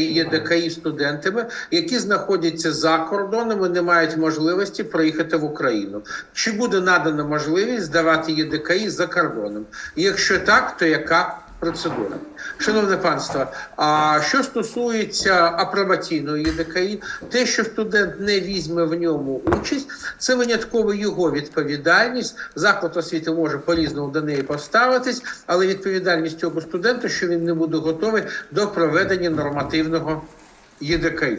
є ДКІ студентами, які знаходяться за кордоном і не мають можливості приїхати в Україну. Чи буде надана можливість здавати ЄДКІ за кордоном? Якщо так, то яка процедура? Шановне панство, а що стосується апробаційної ЄДКІ, те, що студент не візьме в ньому участь, це винятково його відповідальність. Заклад освіти може по-різному до неї поставитись, але відповідальність цього студента, що він не буде готовий до проведення нормативного ЄДКІ.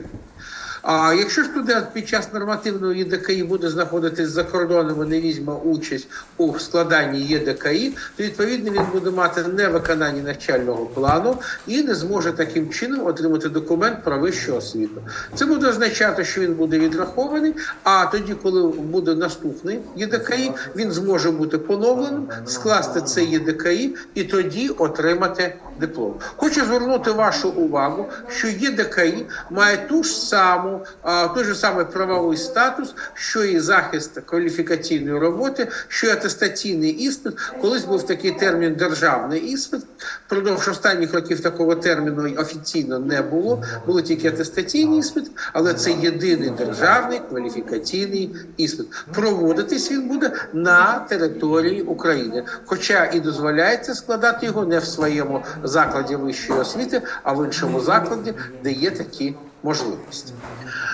А якщо студент під час нормативного ЄДКІ буде знаходитись за кордоном і не візьме участь у складанні ЄДКІ, то відповідно він буде мати невиконання навчального плану і не зможе таким чином отримати документ про вищу освіту. Це буде означати, що він буде відрахований. А тоді, коли буде наступний ЄДКІ, він зможе бути поновленим, скласти цей ЄДКІ і тоді отримати диплом. Хочу звернути вашу увагу, що ЄДКІ має ту ж саму, а, той же самий правовий статус, що і захист кваліфікаційної роботи, що і атестаційний іспит. Колись був такий термін державний іспит. Продовж останніх років такого терміну офіційно не було. Були тільки атестаційні іспит, але це єдиний державний кваліфікаційний іспит. Проводитись він буде на території України, хоча і дозволяється складати його не в своєму закладі вищої освіти, а в іншому закладі, де є такі можливості.